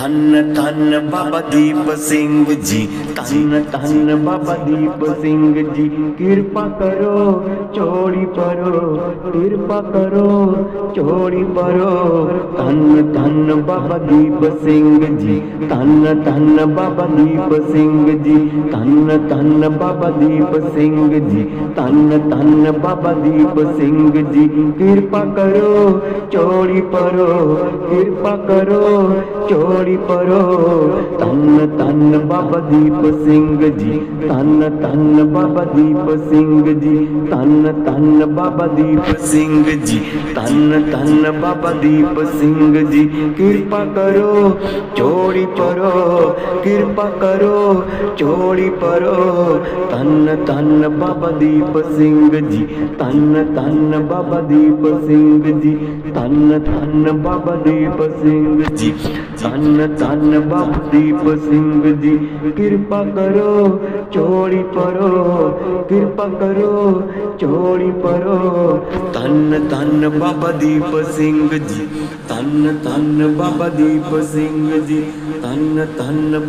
धन धन बाबा दीप सिंह जी। धन धन बाबा दीप सिंह जी। कृपा करो, चोरी परो, कृपा करो, चोरी परो। धन धन बाबा दीप सिंह जी। धन धन बाबा दीप सिंह जी। धन धन बाबा दीप सिंह जी। धन धन बाबा दीप सिंह जी। कृपा करो, चोरी परो। कृपा करो, चोरी ਕਰੋ ਪਰੋ। ਧੰਨ ਧੰਨ ਬਾਬਾ ਦੀਪ ਸਿੰਘ ਜੀ। ਧੰਨ ਧੰਨ ਬਾਬਾ ਦੀਪ ਸਿੰਘ ਜੀ। ਧੰਨ ਧੰਨ ਬਾਬਾ ਦੀਪ ਸਿੰਘ ਜੀ। ਧੰਨ ਧੰਨ ਬਾਬਾ ਦੀਪ ਸਿੰਘ ਜੀ। ਕਿਰਪਾ ਕਰੋ, ਚੋਰੀ ਪਰੋ कृपा करो चोड़ी परो तन तन बाबा दीप सिंह जी तन तन बाबा दीप सिंह जी तन तन बाबा दीप सिंह जी तन तन बाबा दीप सिंह जी कृपा करो चोड़ी परो कृपा करो चोड़ी परो तन तन बाबा दीप सिंह जी तन तन बाबा दीप सिंह जी तन तन